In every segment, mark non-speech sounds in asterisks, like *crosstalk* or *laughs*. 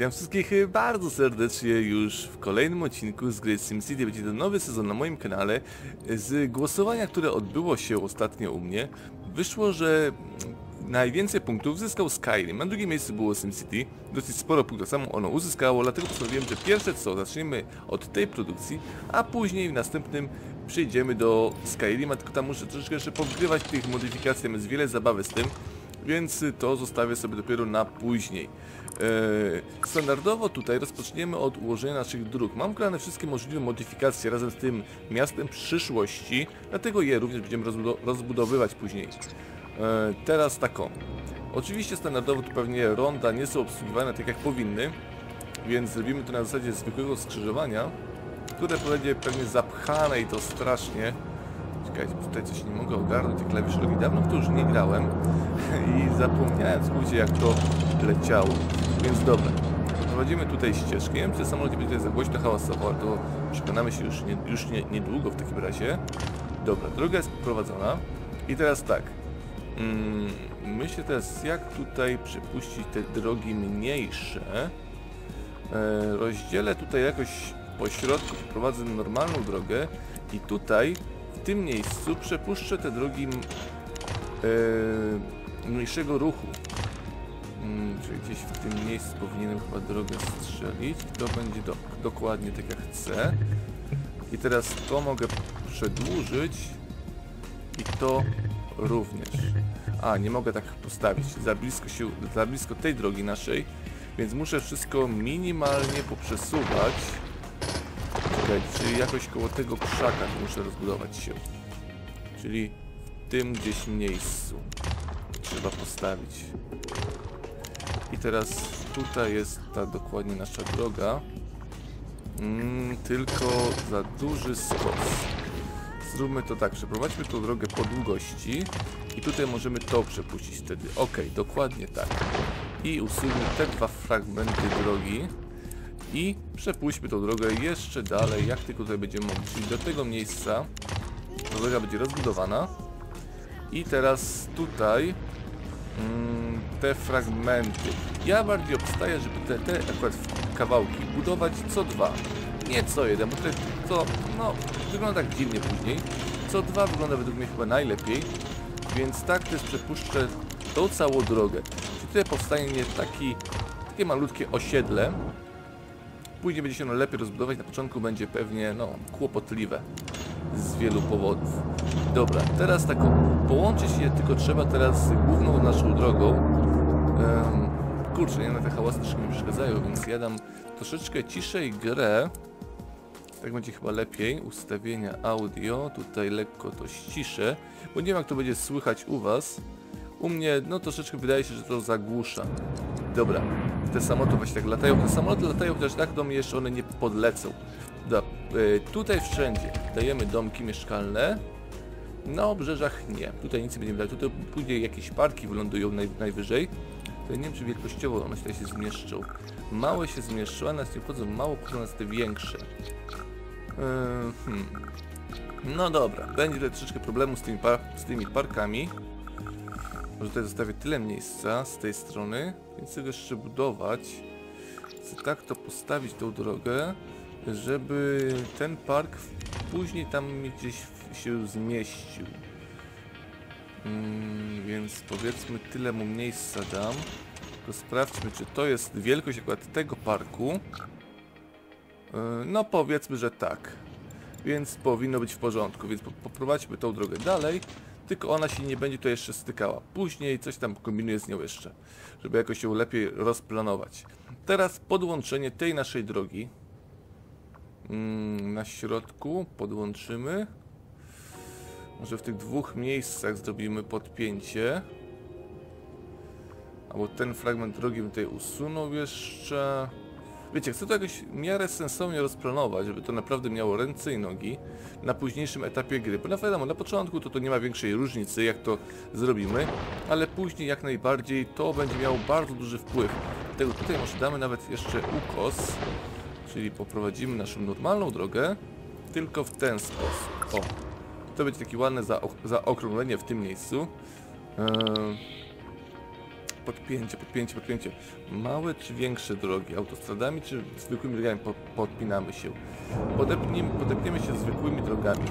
Witam wszystkich bardzo serdecznie już w kolejnym odcinku z gry SimCity. Będzie to nowy sezon na moim kanale. Z głosowania, które odbyło się ostatnio u mnie, wyszło, że najwięcej punktów zyskał Skyrim. Na drugim miejscu było SimCity. Dosyć sporo punktów samo ono uzyskało, dlatego postanowiłem, że pierwsze co, zaczniemy od tej produkcji, a później w następnym przejdziemy do Skyrima, tylko tam muszę troszeczkę jeszcze powgrywać tych modyfikacji, jest wiele zabawy z tym więc to zostawię sobie dopiero na później. E, standardowo tutaj rozpoczniemy od ułożenia naszych dróg. Mam grane wszystkie możliwe modyfikacje razem z tym miastem przyszłości, dlatego je również będziemy rozbudowywać później. E, teraz taką. Oczywiście standardowo tu pewnie ronda nie są obsługiwane tak jak powinny, więc zrobimy to na zasadzie zwykłego skrzyżowania, które będzie pewnie zapchane i to strasznie. Czekajcie, tutaj coś nie mogę ogarnąć, tych klawiszologii dawno w to już nie grałem *laughs* i zapomniałem skrócie jak to leciało. Więc dobra, prowadzimy tutaj wiem, czy samolot będzie tutaj za głośno hałasował, to przekonamy się już, nie, już nie, niedługo w takim razie. Dobra, droga jest prowadzona. I teraz tak. Mm, myślę teraz, jak tutaj przepuścić te drogi mniejsze. E, rozdzielę tutaj jakoś po środku, prowadzę normalną drogę i tutaj w tym miejscu przepuszczę te drogi yy, mniejszego ruchu. Yy, czyli gdzieś w tym miejscu powinienem chyba drogę strzelić. To będzie do, dokładnie tak jak chcę. I teraz to mogę przedłużyć i to również. A, nie mogę tak postawić. Za blisko, się, za blisko tej drogi naszej, więc muszę wszystko minimalnie poprzesuwać. Czekaj, czyli jakoś koło tego krzaka muszę rozbudować się. Czyli w tym gdzieś miejscu trzeba postawić. I teraz tutaj jest ta dokładnie nasza droga. Mm, tylko za duży skos. Zróbmy to tak, przeprowadźmy tą drogę po długości i tutaj możemy to przepuścić wtedy. Ok, dokładnie tak. I usuńmy te dwa fragmenty drogi i przepuśćmy tą drogę jeszcze dalej, jak tylko tutaj będziemy mogli, czyli do tego miejsca droga będzie rozbudowana i teraz tutaj te fragmenty. Ja bardziej obstaję, żeby te, te akurat kawałki budować co dwa, nie co jeden, bo tutaj to, no, wygląda tak dziwnie później. Co dwa wygląda według mnie chyba najlepiej, więc tak też przepuszczę tą całą drogę. Czyli tutaj powstanie taki, takie malutkie osiedle, Później będzie się ono lepiej rozbudować, na początku będzie pewnie, no, kłopotliwe z wielu powodów. Dobra, teraz tak połączyć je tylko trzeba teraz główną naszą drogą. Um, kurczę, nie na te hałasy troszkę mi przeszkadzają, więc ja dam troszeczkę ciszej grę. Tak będzie chyba lepiej. Ustawienia audio, tutaj lekko to ściszę, bo nie wiem jak to będzie słychać u Was. U mnie, no troszeczkę wydaje się, że to zagłusza. Dobra, te samoloty właśnie tak latają. Te samoloty latają, chociaż tak do mnie jeszcze one nie podlecą. Dobra, y, tutaj wszędzie dajemy domki mieszkalne. Na obrzeżach nie. Tutaj nic nie będziemy dać. Tutaj później jakieś parki wylądują naj, najwyżej. Tutaj nie wiem, czy wielkościowo one się zmieszczą. Małe się zmieszczą, a nas nie wchodzą mało, wchodzą nas te większe. Yy, hmm. No dobra, będzie tutaj troszeczkę problemu z tymi, z tymi parkami. Może tutaj zostawię tyle miejsca z tej strony, więc chcę jeszcze budować. Chcę tak to postawić tą drogę, żeby ten park później tam gdzieś się zmieścił. Mm, więc powiedzmy tyle mu miejsca dam. To sprawdźmy, czy to jest wielkość akurat tego parku. Yy, no powiedzmy, że tak. Więc powinno być w porządku, więc poprowadźmy tą drogę dalej tylko ona się nie będzie to jeszcze stykała. Później coś tam kombinuję z nią jeszcze, żeby jakoś ją lepiej rozplanować. Teraz podłączenie tej naszej drogi. Mm, na środku podłączymy. Może w tych dwóch miejscach zrobimy podpięcie. Albo ten fragment drogi bym tutaj usunął jeszcze. Wiecie, chcę to jakoś w miarę sensownie rozplanować, żeby to naprawdę miało ręce i nogi na późniejszym etapie gry. Bo na wiadomo, na początku to, to nie ma większej różnicy, jak to zrobimy, ale później jak najbardziej to będzie miało bardzo duży wpływ. Dlatego tutaj może damy nawet jeszcze ukos, czyli poprowadzimy naszą normalną drogę, tylko w ten sposób. O, to będzie takie ładne zaokrąglenie w tym miejscu. Eee, podpięcie, podpięcie, podpięcie. Małe czy większe drogi? Autostradami czy zwykłymi drogami po, podpinamy się? Podepniemy, podepniemy się zwykłymi drogami.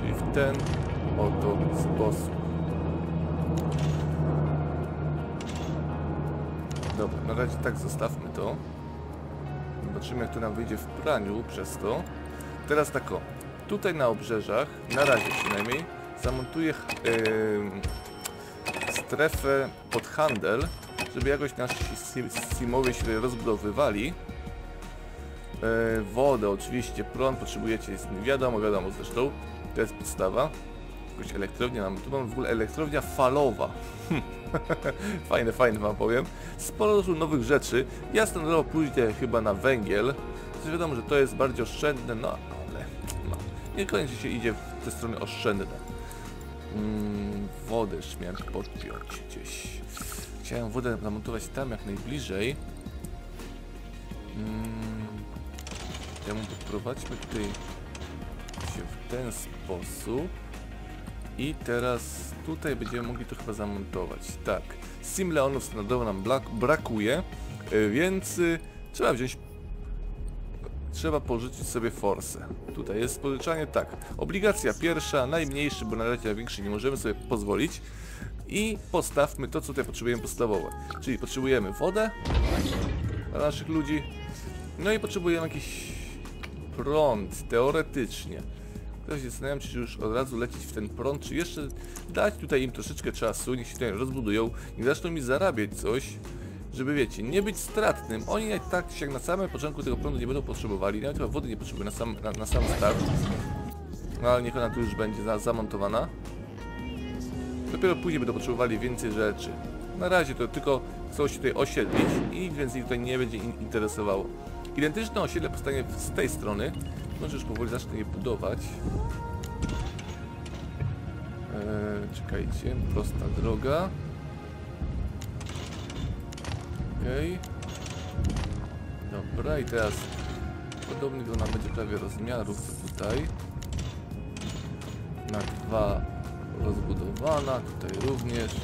Czyli w ten oto sposób. Dobra, na razie tak zostawmy to. Zobaczymy jak to nam wyjdzie w praniu przez to. Teraz tak o. Tutaj na obrzeżach, na razie przynajmniej, zamontuję yy, strefę pod handel, żeby jakoś nasi simowie się rozbudowywali. Yy, wodę oczywiście, prąd potrzebujecie, jest wiadomo, wiadomo zresztą, to jest podstawa. Jakąś elektrownię mamy, tu mamy w ogóle elektrownia falowa. *laughs* fajne, fajne wam powiem. Sporo dużo nowych rzeczy. Ja standardowo pójdę chyba na węgiel. Chociaż wiadomo, że to jest bardziej oszczędne, no ale no, niekoniecznie się idzie w te strony oszczędne. Mm, wodę jeszcze miałem podpiąć gdzieś. Chciałem wodę zamontować tam jak najbliżej. Mm, ja podprowadźmy tutaj się w ten sposób. I teraz tutaj będziemy mogli to chyba zamontować. Tak, Simleonów standardowo nam brakuje, y, więc y, trzeba wziąć trzeba pożyczyć sobie forsę. Tutaj jest pożyczanie, tak. Obligacja pierwsza, najmniejszy, bo na razie na większy nie możemy sobie pozwolić. I postawmy to, co tutaj potrzebujemy podstawowe. Czyli potrzebujemy wodę dla naszych ludzi. No i potrzebujemy jakiś prąd, teoretycznie. Teraz się zastanawiam, czy już od razu lecieć w ten prąd, czy jeszcze dać tutaj im troszeczkę czasu, niech się tutaj rozbudują, i zaczną mi zarabiać coś, żeby wiecie, nie być stratnym. Oni jak tak jak na samym początku tego prądu nie będą potrzebowali, nawet chyba wody nie potrzebują na sam, na, na sam start. No ale niech ona tu już będzie za, zamontowana. Dopiero później będą potrzebowali więcej rzeczy. Na razie to tylko chcą się tutaj osiedlić i nic więcej tutaj nie będzie in interesowało. Identyczne osiedle powstanie z tej strony. Może już powoli zacznę je budować. Eee, czekajcie, prosta droga. Okej. Okay. Dobra, i teraz podobnie to ona będzie prawie rozmiarów co tutaj. Na dwa rozbudowana, tutaj również.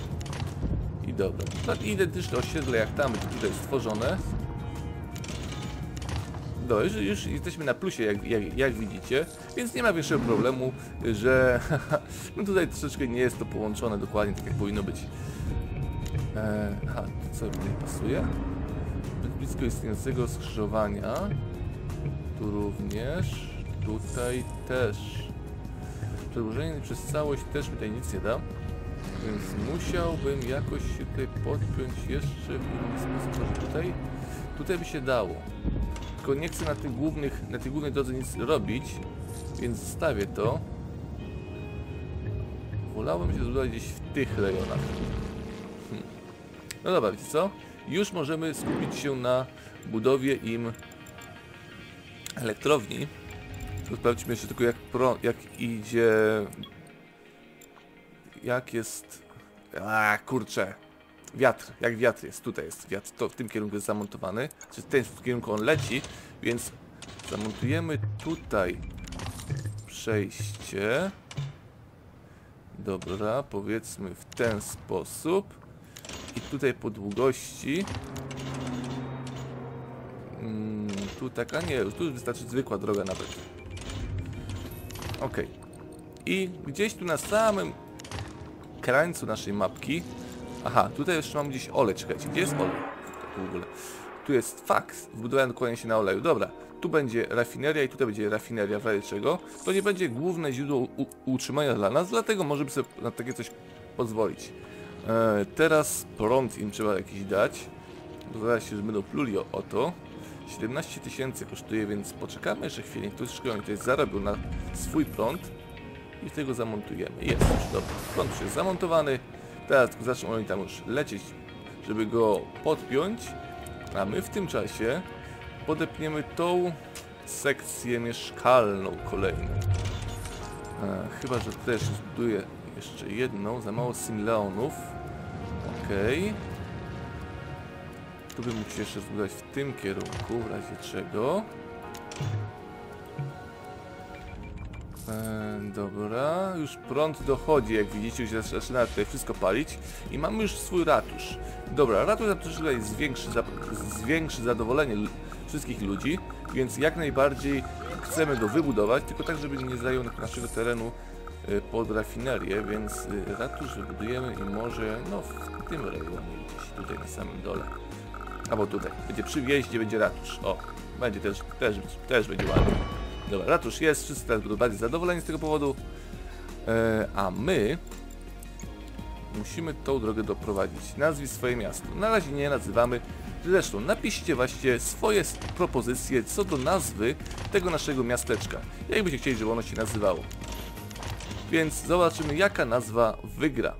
I dobra, tak identyczne osiedle jak tam tutaj stworzone. No, już, już jesteśmy na plusie, jak, jak, jak, widzicie, więc nie ma większego problemu, że *laughs* no tutaj troszeczkę nie jest to połączone dokładnie tak, jak powinno być. E, aha, co tutaj pasuje? Blisko istniejącego skrzyżowania. Tu również. Tutaj też. Przedłużenie przez całość też mi tutaj nic nie da. Więc musiałbym jakoś się tutaj podpiąć jeszcze w inny sposób. Może tutaj? Tutaj by się dało. Tylko nie chcę na tych głównych, na tej głównej drodze nic robić, więc zostawię to. Wolałbym się zbudować gdzieś w tych rejonach. Hmm. No dobra, wiecie co? Już możemy skupić się na budowie im elektrowni. Sprawdźmy jeszcze tylko jak, pro, jak idzie... Jak jest... A kurczę. Wiatr, jak wiatr jest, tutaj jest wiatr, to w tym kierunku jest zamontowany, czy w tym kierunku on leci, więc zamontujemy tutaj przejście. Dobra, powiedzmy w ten sposób. I tutaj po długości... Hmm, tu taka nie, tu wystarczy zwykła droga nawet. Ok. I gdzieś tu na samym krańcu naszej mapki Aha, tutaj jeszcze mam gdzieś olej, czekajcie, gdzie jest olej? w ogóle. Tu jest faks, wbudowałem dokładnie się na oleju. Dobra, tu będzie rafineria i tutaj będzie rafineria, w razie czego. To nie będzie główne źródło utrzymania dla nas, dlatego możemy sobie na takie coś pozwolić. E, teraz prąd im trzeba jakiś dać, bo zaraz się będą pluli o, o to. 17 tysięcy kosztuje, więc poczekamy jeszcze chwilę, ktoś szkolony tutaj zarobił na swój prąd i tego zamontujemy. Jest już, dobra, prąd już jest zamontowany. Teraz zaczną oni tam już lecieć, żeby go podpiąć, a my w tym czasie podepniemy tą sekcję mieszkalną kolejną. E, chyba, że też zbuduję jeszcze jedną, za mało simleonów. Okej. Okay. Tu bym się jeszcze zbudować w tym kierunku, w razie czego. E, dobra, już prąd dochodzi, jak widzicie, już zaczyna tutaj wszystko palić i mamy już swój ratusz. Dobra, ratusz tutaj zwiększy, zwiększy zadowolenie wszystkich ludzi, więc jak najbardziej chcemy go wybudować, tylko tak, żeby nie zajął naszego terenu e, pod rafinerię, więc e, ratusz wybudujemy i może, no w tym rejonie gdzieś, tutaj na samym dole. Albo tutaj, będzie przy wjeździe, będzie ratusz, o, będzie też, też, też będzie ładnie. Dobra, ratusz jest, wszyscy teraz będą bardziej zadowoleni z tego powodu. E, a my musimy tą drogę doprowadzić. Nazwij swoje miasto. Na razie nie nazywamy. Zresztą napiszcie właśnie swoje propozycje co do nazwy tego naszego miasteczka. Jak byście chcieli, żeby ono się nazywało. Więc zobaczymy jaka nazwa wygra.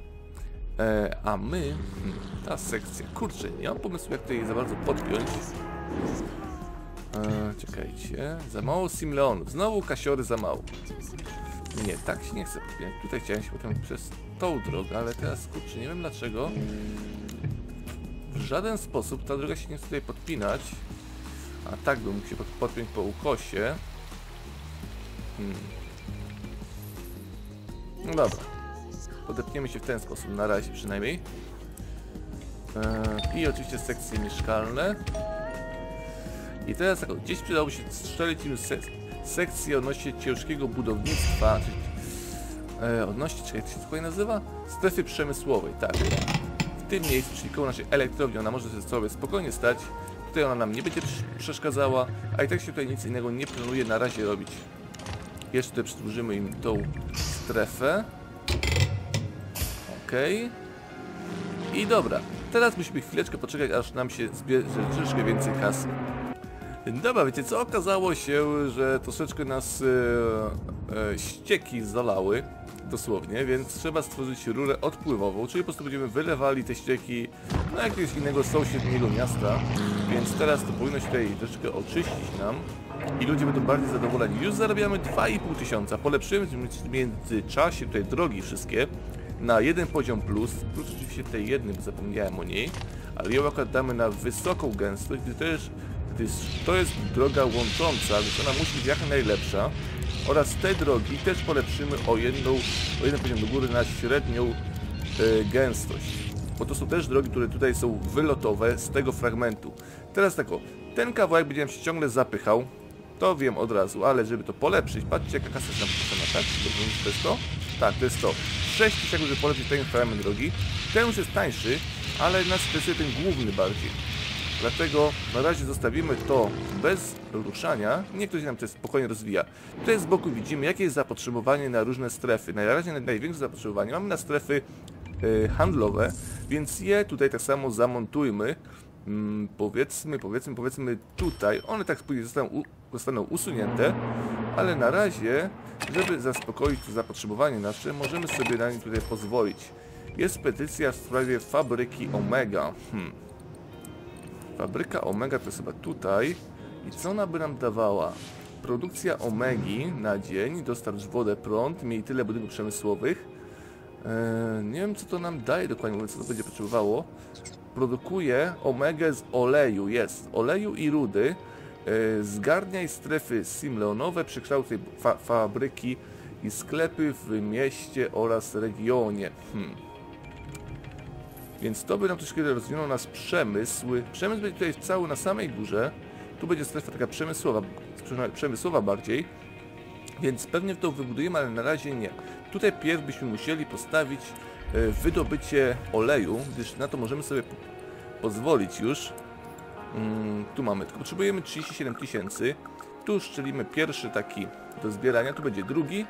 E, a my... Hmm, ta sekcja... Kurczę, nie mam pomysłu jak tutaj za bardzo podpiąć. E, czekajcie. Za mało Simleonów. Znowu kasiory za mało. Nie, tak się nie chcę podpinać. Tutaj chciałem się potem przez tą drogę, ale teraz kurczę, nie wiem dlaczego. W żaden sposób ta droga się nie chce tutaj podpinać. A tak bym mógł się pod, podpiąć po ukosie. Hmm. No dobra. Podepniemy się w ten sposób, na razie przynajmniej. Eee, I oczywiście sekcje mieszkalne. I teraz tak, gdzieś przydałoby się strzelić im se sekcję odnośnie ciężkiego budownictwa, e, odnośnie, czekaj, jak się to nazywa? Strefy przemysłowej, tak. W tym miejscu, czyli koło naszej elektrowni, ona może sobie spokojnie stać. Tutaj ona nam nie będzie przeszkadzała, a i tak się tutaj nic innego nie planuje na razie robić. Jeszcze przedłużymy im tą strefę. Okay. I dobra, teraz musimy chwileczkę poczekać, aż nam się zbierze troszeczkę więcej kasy. Dobra, wiecie co? Okazało się, że troszeczkę nas e, e, ścieki zalały, dosłownie, więc trzeba stworzyć rurę odpływową, czyli po prostu będziemy wylewali te ścieki na jakiegoś innego sąsiedniego miasta, więc teraz to powinno się tutaj troszeczkę oczyścić nam. I ludzie będą bardziej zadowoleni. Już zarabiamy 2,5 tysiąca, polepszymy w międzyczasie tutaj drogi wszystkie na jeden poziom plus, plus oczywiście tej jednym, zapomniałem o niej, ale ją akurat damy na wysoką gęstość, gdy też gdyż to jest droga łącząca, więc ona musi być jak najlepsza oraz te drogi też polepszymy o, jedną, o jeden poziom do góry na średnią y, gęstość. Bo to są też drogi, które tutaj są wylotowe z tego fragmentu. Teraz tak o, ten kawałek będziemy się ciągle zapychał, to wiem od razu, ale żeby to polepszyć, patrzcie jaka kasa jest nam potrzebna, tak? Dobrze, to jest to? Tak, to jest to. 6 tysięcy, żeby polepszyć ten fragment drogi. Ten już jest tańszy, ale nas interesuje ten główny bardziej. Dlatego na razie zostawimy to bez ruszania. Niech to się nam to spokojnie rozwija. Tutaj z boku widzimy, jakie jest zapotrzebowanie na różne strefy. Na razie największe zapotrzebowanie mamy na strefy y, handlowe, więc je tutaj tak samo zamontujmy. Mm, powiedzmy, powiedzmy, powiedzmy tutaj. One tak później zostaną, zostaną usunięte, ale na razie, żeby zaspokoić to zapotrzebowanie nasze, możemy sobie na nie tutaj pozwolić. Jest petycja w sprawie fabryki Omega. Hmm. Fabryka Omega to jest chyba tutaj. I co ona by nam dawała? Produkcja Omegi na dzień, dostarcz wodę, prąd, miej tyle budynków przemysłowych. Eee, nie wiem co to nam daje dokładnie, mówiąc co to będzie potrzebowało. Produkuje Omegę z oleju, jest, oleju i rudy. Eee, zgarniaj strefy simleonowe, przekształcaj fa fabryki i sklepy w mieście oraz regionie. Hmm. Więc to by nam troszkę rozwinął nas przemysł. Przemysł będzie tutaj cały na samej górze. Tu będzie strefa taka przemysłowa, przemysłowa bardziej. Więc pewnie to wybudujemy, ale na razie nie. Tutaj pierw byśmy musieli postawić e, wydobycie oleju, gdyż na to możemy sobie pozwolić już. Mm, tu mamy, tylko potrzebujemy 37 tysięcy. Tu szczelimy pierwszy taki do zbierania, tu będzie drugi.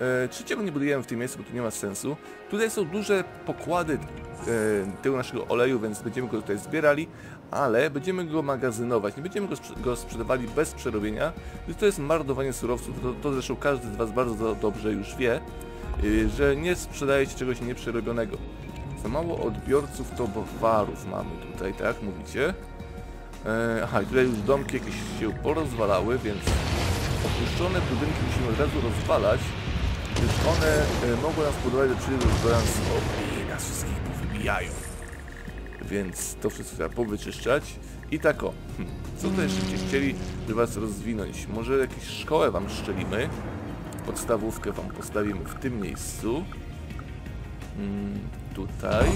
E, trzeciego nie budujemy w tym miejscu, bo tu nie ma sensu. Tutaj są duże pokłady e, tego naszego oleju, więc będziemy go tutaj zbierali, ale będziemy go magazynować. Nie będziemy go, sprze go sprzedawali bez przerobienia, gdyż to jest marnowanie surowców. To, to zresztą każdy z Was bardzo dobrze już wie, e, że nie sprzedaje się czegoś nieprzerobionego. Za mało odbiorców towarów mamy tutaj, tak mówicie? E, aha, tutaj już domki jakieś się porozwalały, więc opuszczone budynki musimy od razu rozwalać, gdyż one e, mogą nas podłożyć do czynu balansowi i nas wszystkich powybijają. Więc to wszystko trzeba powyczyszczać. I tak o, hm, co tutaj jeszcze chcieli, żeby was rozwinąć? Może jakąś szkołę wam szczelimy? podstawówkę wam postawimy w tym miejscu. Mm, tutaj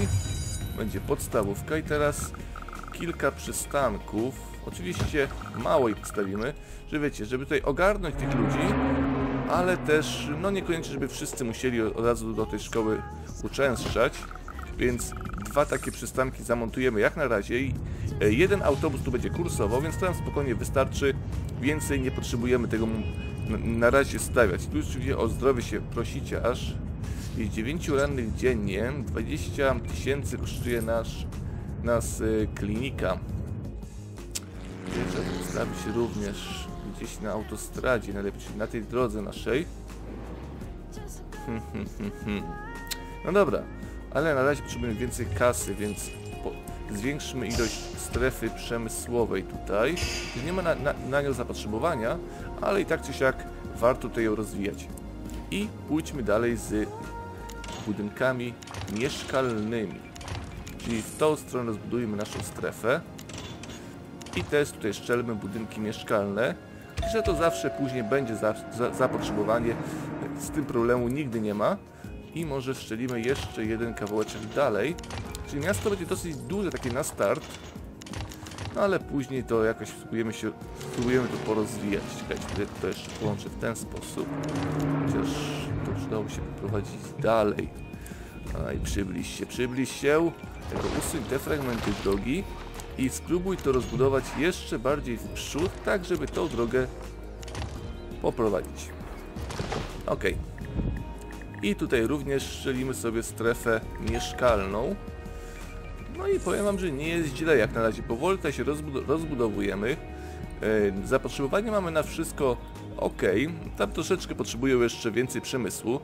będzie podstawówka i teraz kilka przystanków. Oczywiście mało ich postawimy, że wiecie, żeby tutaj ogarnąć tych ludzi, ale też no niekoniecznie, żeby wszyscy musieli od razu do tej szkoły uczęszczać, więc dwa takie przystanki zamontujemy jak na razie i e, jeden autobus tu będzie kursował, więc to nam spokojnie wystarczy, więcej nie potrzebujemy tego na, razie stawiać. Tu oczywiście o zdrowie się prosicie aż jest 9 rannych dziennie, 20 tysięcy kosztuje nasz, nas y, klinika. Trzeba postawić również gdzieś na autostradzie, najlepiej na tej drodze naszej. *laughs* No dobra, ale na razie potrzebujemy więcej kasy, więc zwiększmy ilość strefy przemysłowej tutaj. Nie ma na, na, na nią zapotrzebowania, ale i tak czy siak warto tutaj ją rozwijać. I pójdźmy dalej z budynkami mieszkalnymi. Czyli w tą stronę rozbudujemy naszą strefę. I też tutaj szczelmy budynki mieszkalne, że to zawsze później będzie za, za, zapotrzebowanie. Z tym problemu nigdy nie ma. I może szczelimy jeszcze jeden kawałeczek dalej. Czyli miasto będzie dosyć duże, takie na start. No ale później to jakoś spróbujemy, się, spróbujemy to porozwijać. Czekajcie, to jeszcze połączę w ten sposób. Chociaż to przydało się poprowadzić dalej. A i przybliż się, przybliż się. Tego usuń te fragmenty drogi i spróbuj to rozbudować jeszcze bardziej w przód, tak żeby tą drogę poprowadzić. Ok. I tutaj również strzelimy sobie strefę mieszkalną. No i powiem Wam, że nie jest źle jak na razie. Powoli tutaj się rozbud rozbudowujemy. Yy, zapotrzebowanie mamy na wszystko ok. Tam troszeczkę potrzebują jeszcze więcej przemysłu.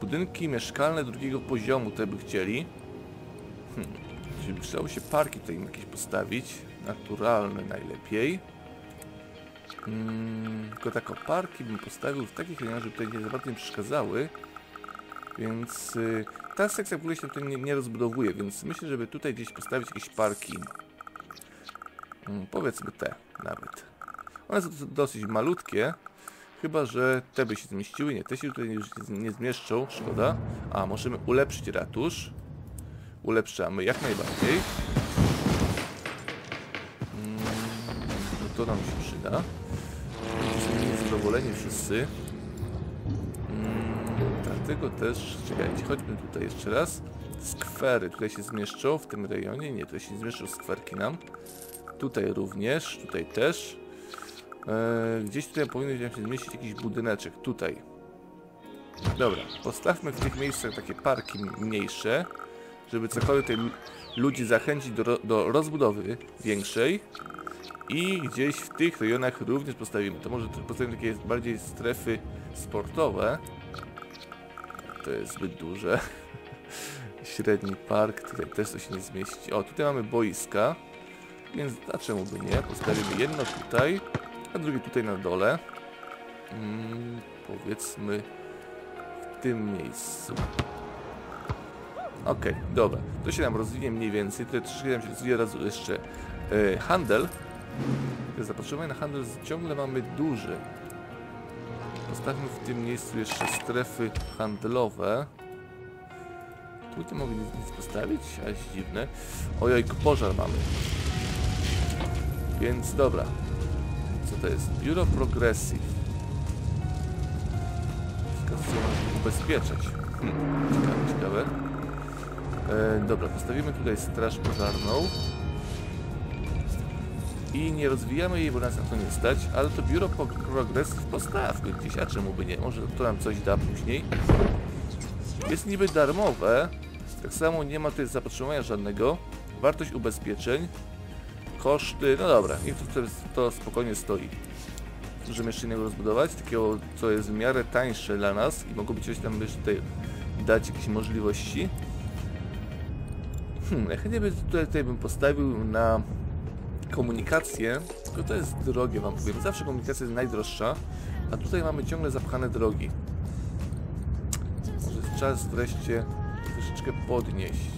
Budynki mieszkalne drugiego poziomu te by chcieli. Hmm. Czyli przydało się parki tutaj im jakieś postawić. Naturalne najlepiej. Hmm, tylko tak o parki bym postawił w takich rejonach, żeby tutaj nie za bardzo nie przeszkadzały. Więc y, ta sekcja w ogóle się tutaj nie, nie rozbudowuje, więc myślę, żeby tutaj gdzieś postawić jakieś parki. Hmm, powiedzmy te nawet. One są dosyć malutkie, chyba że te by się zmieściły. Nie, te się tutaj już nie zmieszczą, szkoda. A, możemy ulepszyć ratusz. Ulepszamy jak najbardziej. Hmm, no to nam się przyda. Niezadowoleni wszyscy. Dlatego też, czekajcie, chodźmy tutaj jeszcze raz. Skwery tutaj się zmieszczą w tym rejonie. Nie, tutaj się zmieszczą skwerki nam. Tutaj również, tutaj też. Eee, gdzieś tutaj powinien się zmieścić jakiś budyneczek. Tutaj. Dobra, postawmy w tych miejscach takie parki mniejsze, żeby cokolwiek tutaj ludzi zachęcić do, do rozbudowy większej. I gdzieś w tych rejonach również postawimy. To może postawimy takie bardziej strefy sportowe to jest zbyt duże. *laughs* Średni park, tutaj też się nie zmieści. O, tutaj mamy boiska, więc dlaczego by nie? Postawimy jedno tutaj, a drugie tutaj na dole. Hmm, powiedzmy w tym miejscu. Okej, okay, dobra. To się nam rozwinie mniej więcej. Tutaj troszeczkę nam się rozwija raz jeszcze e, handel. Zapotrzebowanie na handel ciągle mamy duże. Postawmy w tym miejscu jeszcze strefy handlowe. Tu nie mogę nic, nic postawić, a jest dziwne. Ojoj, pożar mamy. Więc dobra. Co to jest? Biuro Progressive. Co ubezpieczać. Hmm, ciekawe, ciekawe. E, dobra, postawimy tutaj straż pożarną i nie rozwijamy jej, bo nas na to nie stać, ale to biuro progres postawmy gdzieś, a czemu by nie? Może to nam coś da później. Jest niby darmowe, tak samo nie ma tutaj zapotrzebowania żadnego. Wartość ubezpieczeń, koszty, no dobra, niech to, to spokojnie stoi. Możemy jeszcze innego rozbudować, takiego, co jest w miarę tańsze dla nas i mogłoby coś tam jeszcze tutaj dać jakieś możliwości. Hmm, chętnie by tutaj, tutaj bym postawił na komunikację, tylko to jest drogie wam powiem. Zawsze komunikacja jest najdroższa, a tutaj mamy ciągle zapchane drogi. Może jest czas wreszcie troszeczkę podnieść.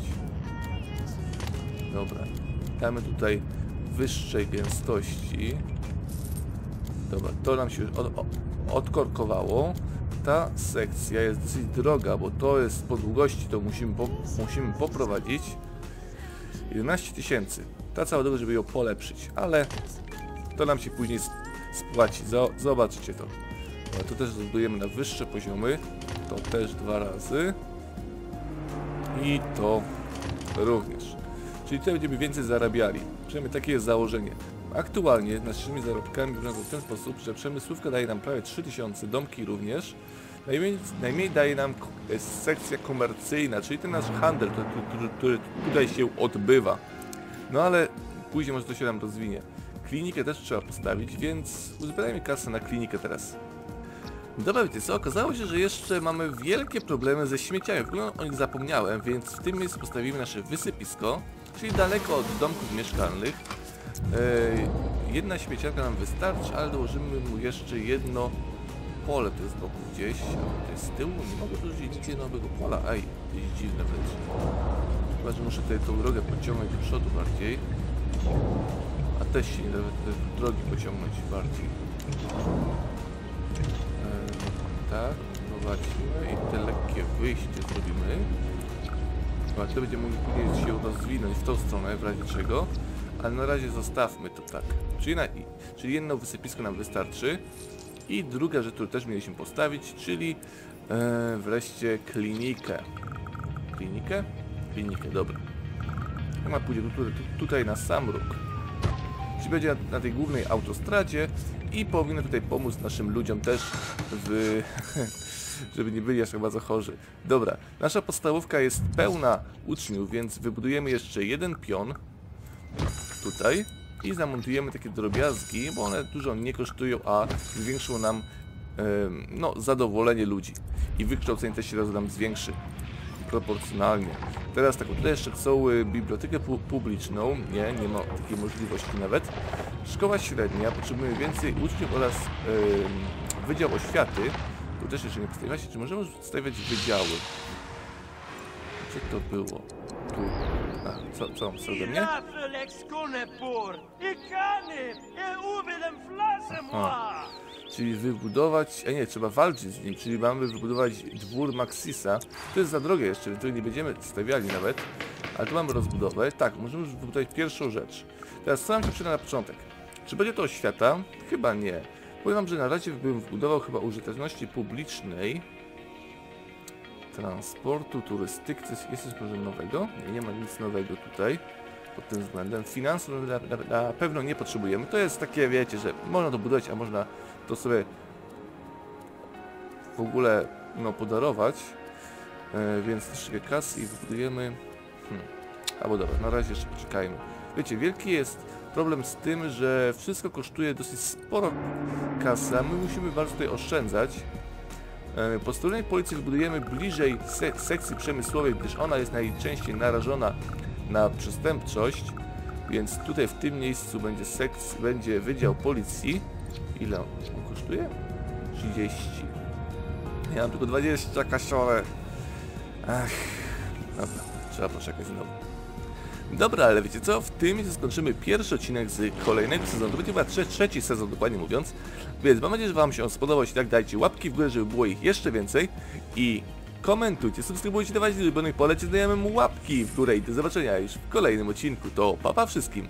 Dobra. Damy tutaj wyższej gęstości. Dobra, to nam się już od, odkorkowało. ta sekcja jest dosyć droga, bo to jest po długości, to musimy, po, musimy poprowadzić 11 tysięcy. Ta cała droga, żeby ją polepszyć, ale to nam się później spłaci. Zo- Zobaczcie to. To też zbudujemy na wyższe poziomy. To też dwa razy. I to również. Czyli tutaj będziemy więcej zarabiali. Przynajmniej takie jest założenie. Aktualnie naszymi zarobkami wygląda w ten sposób, że przemysłówka daje nam prawie 3000, domki również. Najmniej, najmniej daje nam sekcja komercyjna, czyli ten nasz handel, który, tutaj się odbywa. No ale później może to się nam rozwinie. Klinikę też trzeba postawić, więc uzbierajmy kasę na klinikę teraz. Dobra, wiecie co? Okazało się, że jeszcze mamy wielkie problemy ze śmieciami. W ogóle o nich zapomniałem, więc w tym miejscu postawimy nasze wysypisko, czyli daleko od domków mieszkalnych. E, jedna śmieciarka nam wystarczy, ale dołożymy mu jeszcze jedno pole, to jest z boku gdzieś, a to jest z tyłu. Nie mogę dorzucić nigdzie nowego pola. Ej, to jest dziwne wręcz. Chyba, że muszę tutaj tą drogę pociągnąć do przodu bardziej. A też się drogi pociągnąć bardziej. Tak, prowadzimy i te lekkie wyjście zrobimy. Chyba to będziemy mogli później się rozwinąć w tą stronę, w razie czego. Ale na razie zostawmy to tak. Czyli, na, czyli jedno wysypisko nam wystarczy. I druga rzecz, którą też mieliśmy postawić, czyli e, wreszcie klinikę. Klinikę? Klinikę, dobra. Ona pójdzie tu, tu, tutaj na sam róg. Czyli będzie na, na tej głównej autostradzie i powinno tutaj pomóc naszym ludziom też w... *laughs* żeby nie byli aż tak bardzo chorzy. Dobra, nasza podstawówka jest pełna uczniów, więc wybudujemy jeszcze jeden pion tutaj i zamontujemy takie drobiazgi, bo one dużo nie kosztują, a zwiększą nam no, zadowolenie ludzi i wykształcenie też się razu nam zwiększy proporcjonalnie. Teraz tak, tutaj jeszcze chcą y, bibliotekę pu publiczną, nie, nie ma takiej możliwości nawet. Szkoła średnia, potrzebujemy więcej uczniów oraz Wydział Oświaty. Tu też jeszcze nie postawiłaś, czy możemy już stawiać wydziały? Gdzie to było? Tu. Co, co, co ode mnie? Moi! Czyli wybudować, a nie, trzeba walczyć z nim, czyli mamy wybudować dwór Maxisa. To jest za drogie jeszcze, więc nie będziemy stawiali nawet. Ale tu mamy rozbudowę. Tak, możemy już wybudować pierwszą rzecz. Teraz co nam się przyda na początek? Czy będzie to oświata? Chyba nie. Powiem wam, że na razie bym wbudował chyba użyteczności publicznej. Transportu, turystyki, jest coś może nowego? Nie, ma nic nowego tutaj pod tym względem. Finansów na, na, na pewno nie potrzebujemy. To jest takie, wiecie, że można to budować, a można to sobie w ogóle no, podarować. E, więc troszkę kasy i wybudujemy. Hmm. Albo dobra, na razie jeszcze poczekajmy. Wiecie, wielki jest problem z tym, że wszystko kosztuje dosyć sporo kasy, a my musimy bardzo tutaj oszczędzać. E, Posterunek policji wybudujemy bliżej se sekcji przemysłowej, gdyż ona jest najczęściej narażona na przestępczość, więc tutaj w tym miejscu będzie sekc, będzie wydział policji. Ile on kosztuje? 30. Ja mam tylko 20 kasiore. Ach, dobra, trzeba poczekać znowu. Dobra, ale wiecie co? W tym miejscu skończymy pierwszy odcinek z kolejnego sezonu. To będzie chyba trze trzeci sezon, dokładnie mówiąc. Więc mam nadzieję, że Wam się on spodobał. Jeśli tak, dajcie łapki w górę, żeby było ich jeszcze więcej. I komentujcie, subskrybujcie, dawajcie ulubionych polecie, dajemy mu łapki w górę i do zobaczenia już w kolejnym odcinku. To papa wszystkim.